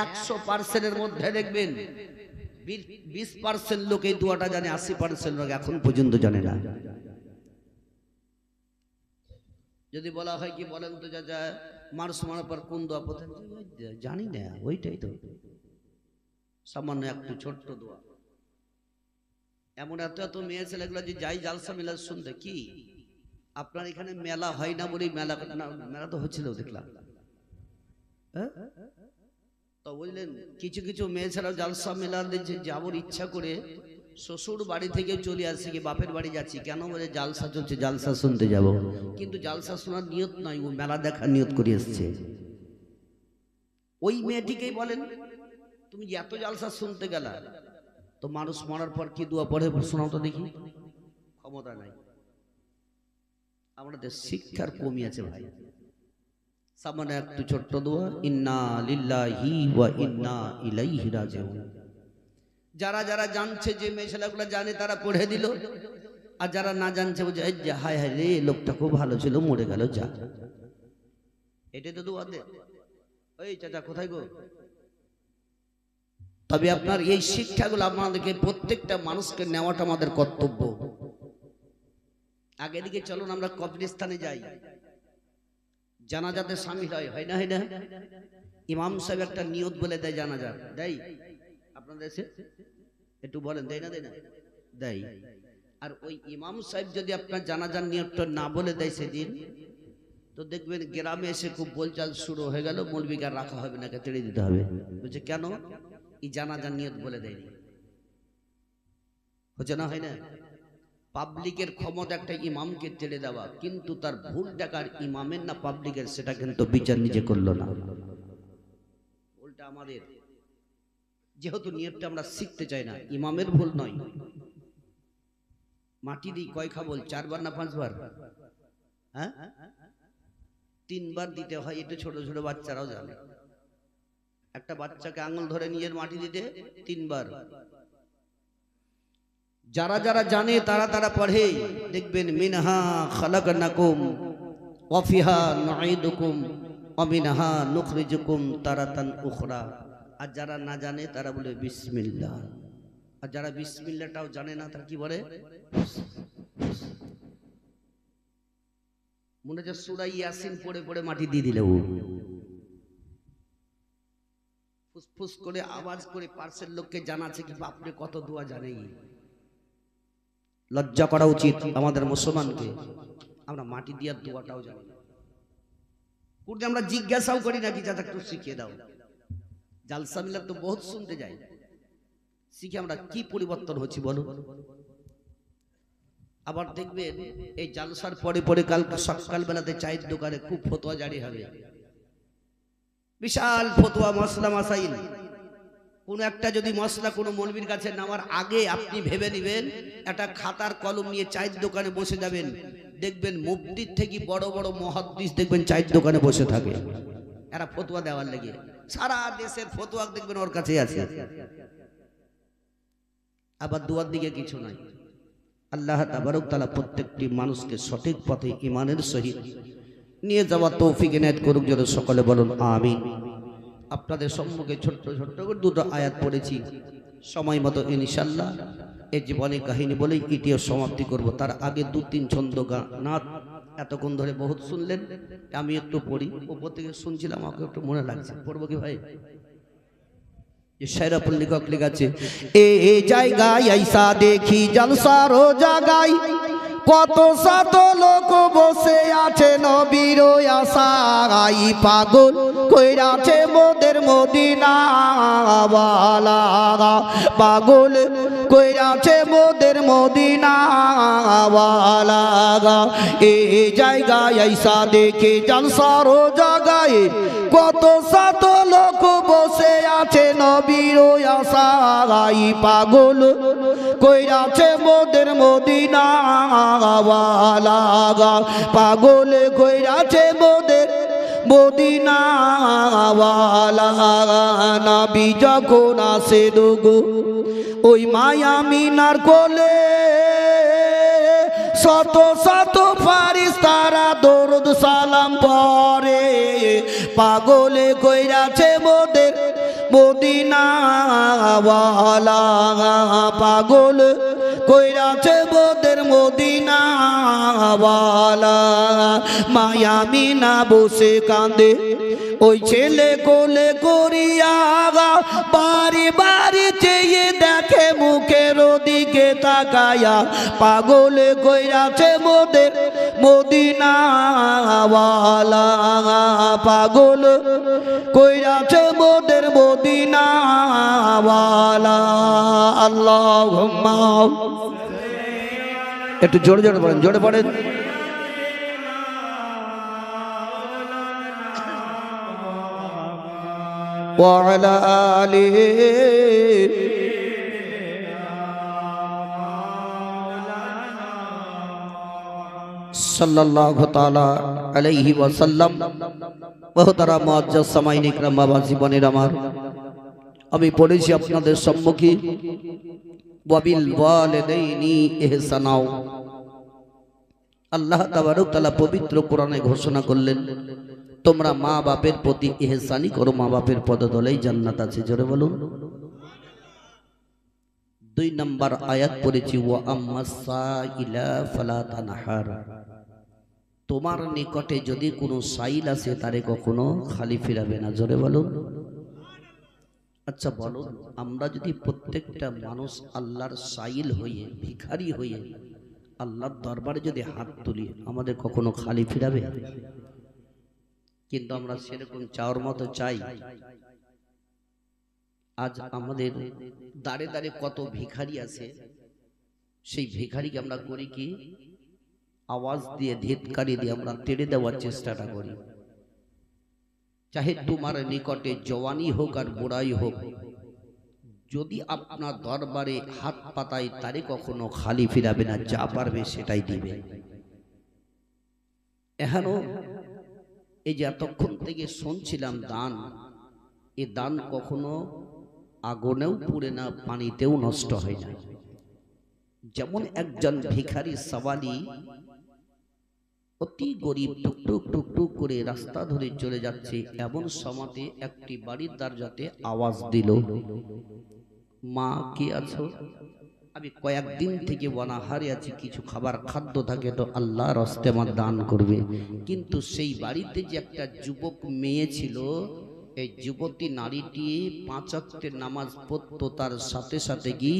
একশো পার্সেন্টের মধ্যে দেখবেন, বিশ পার্সেন্ট লোক এই দোয়াটা জানে, আশি পার্সেন্ট লোক এখন পর্যন্ত জানে না। যদি বলা হয় কি বলেন তো যা যা মানুষ মারার পর কোন দোয়া প্রথম জানি না, ওইটাই তো। সামান্য একটু ছোট্ট দোয়া। এমন এত এত মেয়ে ছেলেগুলো যে যাই জালসা মেলা শুনতে, কি? আপনার এখানে মেলা হয় না বলেই মেলা মেলা তো হচ্ছিল, দেখলাম? তো বুঝলেন কিছু কিছু মেয়ে ছাড়াও জালসা মেলা দিচ্ছে যাবর ইচ্ছা করে শ্বশুর বাড়ি থেকে চলে আসছে কি বাপের বাড়ি যাচ্ছি? কেন বলে জালসা চলছে, জালসা শুনতে যাব। কিন্তু জালসা শোনার নিয়ত নয় ও মেলা দেখার নিয়ত করে এসছে। ওই মেয়েটিকেই বলেন, তুমি এত জালসা শুনতে গেলা, তো মানুষ মরার পর কি দোয়া পড়ে? শোনাও তো দেখি। ক্ষমতা নাই। আমাদের শিক্ষার কমি আছে ভাই। সামান্য একটু ছোট্ট দোয়া, ইন্না লিল্লাহি ওয়া ইন্না ইলাইহি রাজিউন। যারা যারা জানছে যে মেয়েছেলেগুলো জানে, তারা পড়ে দিল। আর যারা না জানছে, বলছে হায় হায় রে, লোকটা খুব ভালো ছিল, মরে গেল, যা। এটাই তো দোয়া দে। ওই চাচা, কোথায় গো? তবে আপনার এই শিক্ষাগুলো আপনাদেরকে প্রত্যেকটা মানুষকে নেওয়াটা আমাদের কর্তব্য। আগে দিকে চলুন, আমরা কবরস্থানে যাই। জানাজাতে সামিল হয় হয় না হয় না? ইমাম সাহেব একটা নিয়ত বলে দেয় জানাজা। দেয়? আপনাদের একটু বলেন, দেয় না দেয় না? দেয়। আর ওই ইমাম সাহেব যদি আপনার জানাজার নিয়তটা না বলে দেয় সেদিন, তো দেখবেন গ্রামে এসে খুব বলচাল শুরু হয়ে গেল মৌলবিকে আর রাখা হবে না তেড়ে দিতে হবে। বলছে, কেন? এই জানাজার নিয়ত বলে দেয়নি। হচ্ছে না, হয় না? পাবলিকের ক্ষমতা একটা ইমামকে তেড়ে দেওয়া, কিন্তু তার ভুল টাকার ইমামের না পাবলিকের সেটা কিন্তু বিচার নিজে করল না। ভুলটা আমাদের। যেহেতু নিয়তটা আমরা শিখতে চাই না, ইমামের ভুল নয়। মাটি দিই কয় খাবল? চারবার না পাঁচবার? হ্যাঁ? তিনবার দিতে হয় এটা ছোট ছোট বাচ্চারাও জানে। একটা বাচ্চাকে আঙুল ধরে নিজের মাটি দিতে, তিনবার। যারা যারা জানে তারা তারা পড়ে। দেখবেন, মিনহা খালাকনাকুম, ওয়াফিহা নুঈদুকুম, ওয়া মিনহা নুখরিজুকুম তারাতান উখরা। আর যারা না জানে তারা বলে, বিসমিল্লাহ। আর যারা বিসমিল্লাহটাও জানে না, তারা কি বলে? মনে হচ্ছে সূরা ইয়াসিন পড়ে পড়ে মাটি দিয়ে দিলে ও। ফুসফুস করে আওয়াজ করে পার্সেল লোককে জানাচ্ছে কি, বাপরে, কত দোয়া জানে ই। লজ্জা করা উচিত আমাদের মুসলমানকে। আমরা মাটি দিয়ার দোয়াটাও জানি না আমরা জিজ্ঞাসাও করি নাকি যাতে একটু শিখিয়ে দাও। জালসা মিলার তো বহুত শুনতে যাই। শিখে আমরা কি পরিবর্তন হচ্ছি বলো? আবার দেখবেন, এই জালসার পরে পরে কাল সকাল বেলাতে চায়ের দোকানে খুব ফতোয়া জারি হবে। বিশাল ফতোয়া মশলা মাসাইল। কোন একটা যদি মশলা কোনো মৌলবীর কাছে নেওয়ার আগে আপনি ভেবে নেবেন, একটা খাতার কলম নিয়ে চায়ের দোকানে বসে যাবেন, দেখবেন মুফতির থেকে বড় বড় মহাদ্দিস দেখবেন চায়ের দোকানে বসে থাকে। এরা ফতুয়া দেওয়ার লেগে। সারা দেশের ফতুয়া দেখবেন ওর কাছে আছে। আবার দুয়ার দিকে কিছু নাই। আল্লাহ তাবারক তালা প্রত্যেকটি মানুষকে সঠিক পথে ইমানের সহিত নিয়ে যাওয়া তৌফিক এনায়ত করুক, যেন সকলে বলুন, আমিন। আপনাদের সম্মুখে ছোট্ট ছোট্ট করে দুটো আয়াত পড়েছি। সময় মতো ইনশাল্লাহ এই জীবনের কাহিনী বলেই ইটিও সমাপ্তি করব। তার আগে দু তিন ছন্দ গা নাচ এতক্ষণ ধরে বহুত শুনলেন, আমি একটু পড়ি। ওপর থেকে শুনছিলাম, আমাকে একটু মনে লাগছে। পড়ব কি ভাই? লেখক লেখাচ্ছে এ জায়গায় আইসা দেখি জলসারো জায়গায় কত শত লোক বসে আছে নবীর আশাই পাগল কইরাছে মোদের মদিনা বালা পাগল কইরাছে মোদের মদিনা বালা এ জায়গায় আইসা দেখে জলসারো জায়গায় কত শত লোক বসে আছে নবীর আশাই পাগল কইরাছে মোদের মদিনা পাগল কইরাছে মোদের মদিনা ওয়ালা নবী যখন আসে দুগো, ওই মায়া মিনার কোলে। শত শত ফারিস তারা দরুদ সালাম পরে। পাগলে কইরাছে মোদের মদিনাওয়ালা পাগল কইরাছে মোদের মদিনাওয়ালা। মায়ামি না বসে কান্দে ওই ছেলে কোলে করিয়া বাড়ি বাড়ি চেয়ে দেখে মুখের দিকে তাকায়া পাগলে কইরাছে মোদের মদিনাওয়ালা। পাগল মোদের মদিনাওয়ালা আল্লাহ একটু জোরে জোরে পড়েন জোরে পড়েন وعلى آله সাল্লাল্লাহু তাআলা আলাইহি ওয়াসাল্লাম বহুতারা মুআজ্জাজ সামাইন ইকরাম বাবা জীবনের আমার আমি পড়েছি আপনাদের সম্মুখে। ওয়াবিল আল্লাহ তাবারক তাআলা পবিত্র কোরআনে ঘোষণা করলেন, তোমরা মা বাপের প্রতি ইহসানি করো মা বাপের পদতলেই জান্নাত আছে, জোরে বলুন। দুই নম্বর আয়াত পড়েছি ও আম্মাসাইলা ফালা তানহার। তোমার নিকটে যদি কোনো সাইল আছে তারে কখনো খালি ফিরাবে না, জোরে বলুন। আচ্ছা বলো, আমরা যদি প্রত্যেকটা মানুষ আল্লাহর সাইল হয়ে, ভিখারি হয়ে আল্লাহর দরবারে যদি হাত তুলি, আমাদের কখনো খালি ফিরাবে? কিন্তু আমরা সেরকম চাওয়ার মতো চাই, আজ আমাদের দাঁড়ে দাঁড়ে কত ভিখারি আছে, সেই ভিখারিকে আমরা করি কি, আওয়াজ দিয়ে, ধিৎকারি দিয়ে আমরা তেড়ে দেওয়ার চেষ্টাটা করি। চাহে তোমার নিকটে জওয়ানি হোক আর বুড়াই হোক যদি আপনার দরবারে হাত পাতায় তারে কখনো খালি ফিরাবে না যা পারবে সেটাই দিবে এখানো এই যে এতক্ষণ থেকে শুনছিলাম দান এ দান কখনো আগুনেও পুড়ে না পানিতেও নষ্ট হয় না যেমন একজন ভিখারি সওয়ালি অতি গরিব টুকটুক টুকটুক করে রাস্তা ধরে চলে যাচ্ছে, এমন সমাতে একটি বাড়ির দরজাতে আওয়াজ দিল, মা, কি আছো? আমি কয়েকদিন থেকে বনাহারে আছি, কিছু খাবার খাদ্য থাকে তো আল্লাহ রস্তে আমার দান করবে। কিন্তু সেই বাড়িতে যে একটা যুবক মেয়ে ছিল, এই যুবতী নারীটি পাঁচ অক্টের নামাজ পড়তো, তার সাথে সাথে কি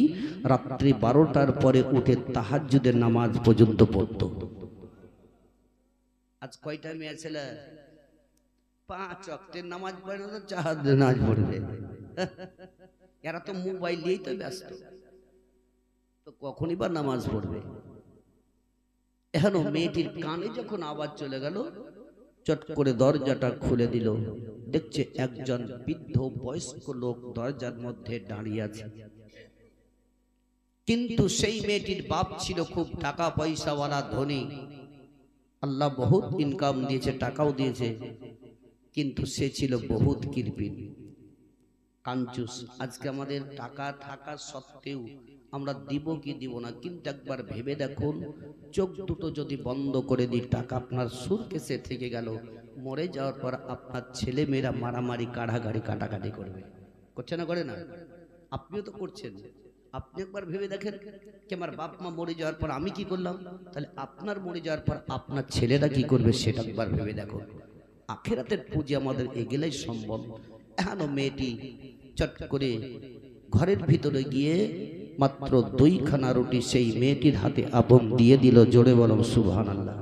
রাত্রি বারোটার পরে উঠে তাহাজ্জুদের নামাজ পর্যন্ত পড়তো। আজ কয়টা মেয়ে ছেলে? পাঁচ অক্টের নামাজ পড়ে না চাহাদ নামাজ পড়বে। এরা তো মোবাইল নিয়েই তো ব্যস্ত। তো কখনই বা নামাজ পড়বে? এখনও মেয়েটির কানে যখন আওয়াজ চলে গেল, চট করে দরজাটা খুলে দিল। দেখছে একজন বৃদ্ধ বয়স্ক লোক দরজার মধ্যে দাঁড়িয়ে আছে। কিন্তু সেই মেয়েটির বাপ ছিল খুব টাকা পয়সাওয়ালা ধনী। আল্লাহ বহুত ইনকাম দিয়েছে, টাকাও দিয়েছে, কিন্তু সে ছিল বহুত কিরপিন কাঞ্চুস, আজকে আমাদের টাকা থাকা সত্ত্বেও আমরা দিব কি দিব না, কিন্তু একবার ভেবে দেখুন, চোখ দুটো যদি বন্ধ করে দিই, টাকা আপনার সুর কেসে থেকে গেল, মরে যাওয়ার পর আপনার ছেলে মেয়েরা মারামারি কাড়াগাড়ি কাটাকাটি করবে। করছে না, করে না? আপনিও তো করছেন। আপনি একবার ভেবে দেখেন কি আমার বাপ মা মরে যাওয়ার পর আমি কি করলাম? তাহলে আপনার মরে যাওয়ার পর আপনার ছেলেরা কি করবে সেটা একবার ভেবে দেখো। আখেরাতের পুঁজি আমাদের এগেলেই সম্ভব। এখনও মেয়েটি চট করে ঘরের ভিতরে গিয়ে মাত্র দুইখানা রুটি সেই মেয়েটির হাতে আপন দিয়ে দিল, জোরে বলম সুবহান আল্লাহ